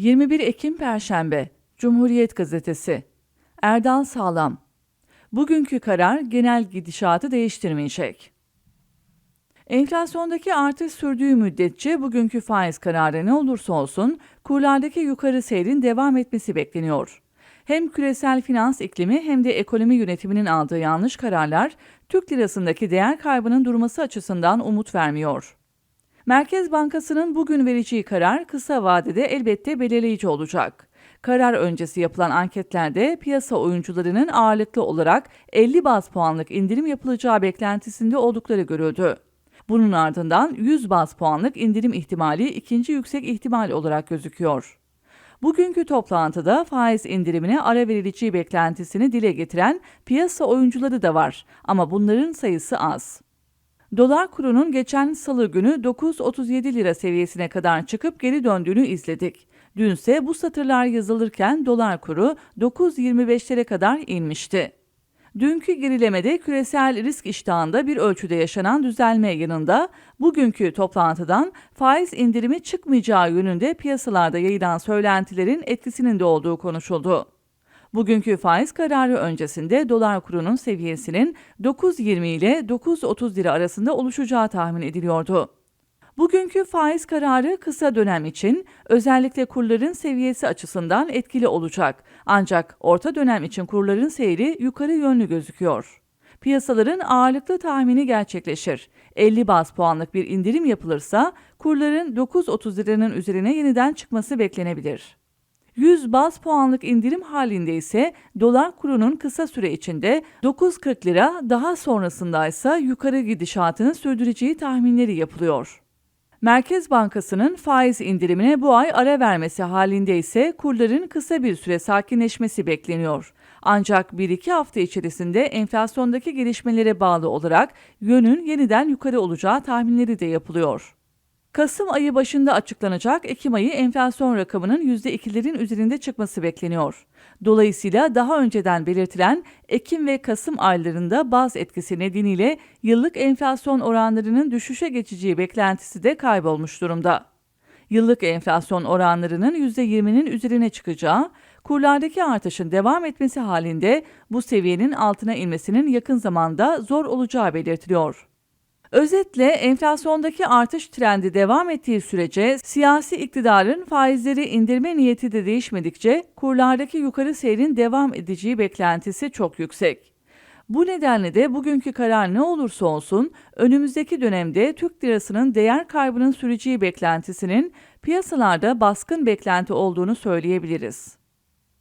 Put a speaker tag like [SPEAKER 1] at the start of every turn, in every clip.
[SPEAKER 1] 21 Ekim Perşembe Cumhuriyet Gazetesi Erdal Sağlam Bugünkü karar genel gidişatı değiştirmeyecek. Enflasyondaki artış sürdüğü müddetçe bugünkü faiz kararı ne olursa olsun kurlardaki yukarı seyrin devam etmesi bekleniyor. Hem küresel finans iklimi hem de ekonomi yönetiminin aldığı yanlış kararlar Türk lirasındaki değer kaybının durması açısından umut vermiyor. Merkez Bankası'nın bugün vereceği karar kısa vadede elbette belirleyici olacak. Karar öncesi yapılan anketlerde piyasa oyuncularının ağırlıklı olarak 50 baz puanlık indirim yapılacağı beklentisinde oldukları görüldü. Bunun ardından 100 baz puanlık indirim ihtimali ikinci yüksek ihtimal olarak gözüküyor. Bugünkü toplantıda faiz indirimine ara verileceği beklentisini dile getiren piyasa oyuncuları da var ama bunların sayısı az. Dolar kurunun geçen salı günü 9.37 lira seviyesine kadar çıkıp geri döndüğünü izledik. Dünse bu satırlar yazılırken dolar kuru 9.25'lere kadar inmişti. Dünkü gerilemede küresel risk iştahında bir ölçüde yaşanan düzelme yanında bugünkü toplantıdan faiz indirimi çıkmayacağı yönünde piyasalarda yayılan söylentilerin etkisinin de olduğu konuşuldu. Bugünkü faiz kararı öncesinde dolar kurunun seviyesinin 9.20 ile 9.30 lira arasında oluşacağı tahmin ediliyordu. Bugünkü faiz kararı kısa dönem için özellikle kurların seviyesi açısından etkili olacak. Ancak orta dönem için kurların seyri yukarı yönlü gözüküyor. Piyasaların ağırlıklı tahmini gerçekleşir. 50 baz puanlık bir indirim yapılırsa kurların 9.30 liranın üzerine yeniden çıkması beklenebilir. 100 baz puanlık indirim halinde ise dolar kurunun kısa süre içinde 9.40 lira daha sonrasında ise yukarı gidişatını sürdüreceği tahminleri yapılıyor. Merkez Bankası'nın faiz indirimine bu ay ara vermesi halinde ise kurların kısa bir süre sakinleşmesi bekleniyor. Ancak 1-2 hafta içerisinde enflasyondaki gelişmelere bağlı olarak yönün yeniden yukarı olacağı tahminleri de yapılıyor. Kasım ayı başında açıklanacak Ekim ayı enflasyon rakamının %2'lerin üzerinde çıkması bekleniyor. Dolayısıyla daha önceden belirtilen Ekim ve Kasım aylarında baz etkisi nedeniyle yıllık enflasyon oranlarının düşüşe geçeceği beklentisi de kaybolmuş durumda. Yıllık enflasyon oranlarının %20'nin üzerine çıkacağı, kurlardaki artışın devam etmesi halinde bu seviyenin altına inmesinin yakın zamanda zor olacağı belirtiliyor. Özetle enflasyondaki artış trendi devam ettiği sürece siyasi iktidarın faizleri indirme niyeti de değişmedikçe kurlardaki yukarı seyrin devam edeceği beklentisi çok yüksek. Bu nedenle de bugünkü karar ne olursa olsun önümüzdeki dönemde Türk lirasının değer kaybının süreceği beklentisinin piyasalarda baskın beklenti olduğunu söyleyebiliriz.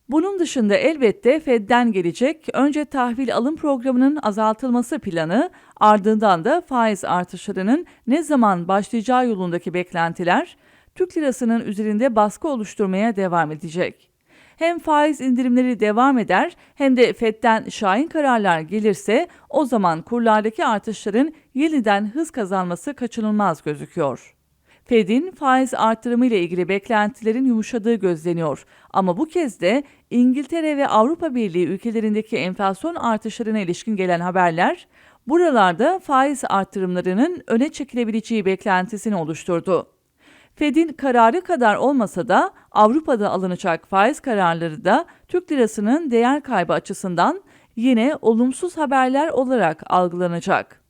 [SPEAKER 1] Bunun dışında elbette Fed'den gelecek önce tahvil alım programının azaltılması planı, ardından da faiz artışlarının ne zaman başlayacağı yolundaki beklentiler Türk lirasının üzerinde baskı oluşturmaya devam edecek. Hem faiz indirimleri devam eder hem de Fed'den şahin kararlar gelirse o zaman kurlardaki artışların yeniden hız kazanması kaçınılmaz gözüküyor. Fed'in faiz artırımı ile ilgili beklentilerin yumuşadığı gözleniyor. Ama bu kez de İngiltere ve Avrupa Birliği ülkelerindeki enflasyon artışlarına ilişkin gelen haberler buralarda faiz artırımlarının öne çekilebileceği beklentisini oluşturdu. Fed'in kararı kadar olmasa da Avrupa'da alınacak faiz kararları da Türk lirasının değer kaybı açısından yine olumsuz haberler olarak algılanacak.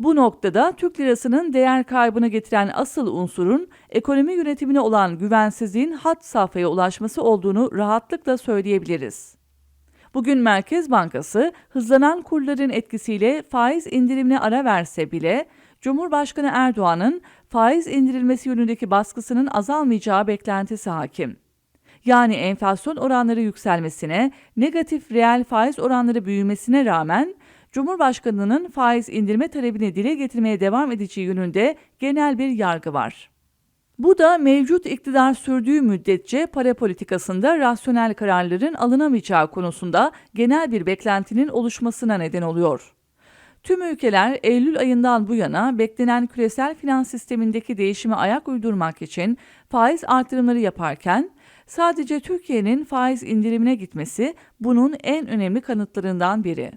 [SPEAKER 1] Bu noktada Türk lirasının değer kaybını getiren asıl unsurun ekonomi yönetimine olan güvensizliğin hat safhaya ulaşması olduğunu rahatlıkla söyleyebiliriz. Bugün Merkez Bankası hızlanan kurların etkisiyle faiz indirimine ara verse bile Cumhurbaşkanı Erdoğan'ın faiz indirilmesi yönündeki baskısının azalmayacağı beklentisi hakim. Yani enflasyon oranları yükselmesine, negatif reel faiz oranları büyümesine rağmen Cumhurbaşkanının faiz indirme talebini dile getirmeye devam edeceği yönünde genel bir yargı var. Bu da mevcut iktidar sürdüğü müddetçe para politikasında rasyonel kararların alınamayacağı konusunda genel bir beklentinin oluşmasına neden oluyor. Tüm ülkeler Eylül ayından bu yana beklenen küresel finans sistemindeki değişime ayak uydurmak için faiz artırımları yaparken sadece Türkiye'nin faiz indirimine gitmesi bunun en önemli kanıtlarından biri.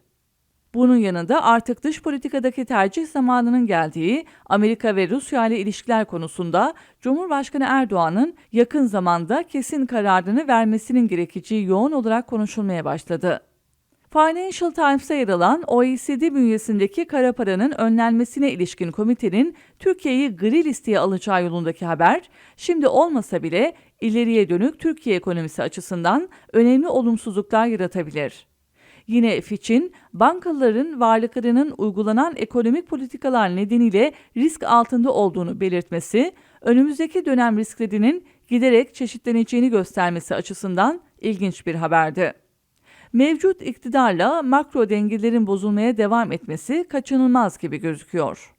[SPEAKER 1] Bunun yanında artık dış politikadaki tercih zamanının geldiği Amerika ve Rusya ile ilişkiler konusunda Cumhurbaşkanı Erdoğan'ın yakın zamanda kesin kararını vermesinin gerekeceği yoğun olarak konuşulmaya başladı. Financial Times'ta yer alan OECD bünyesindeki kara paranın önlenmesine ilişkin komitenin Türkiye'yi gri listeye alacağı yolundaki haber, şimdi olmasa bile ileriye dönük Türkiye ekonomisi açısından önemli olumsuzluklar yaratabilir. Yine Fitch'in bankaların varlıklarının uygulanan ekonomik politikalar nedeniyle risk altında olduğunu belirtmesi, önümüzdeki dönem risklerinin giderek çeşitleneceğini göstermesi açısından ilginç bir haberdi. Mevcut iktidarla makro dengelerin bozulmaya devam etmesi kaçınılmaz gibi gözüküyor.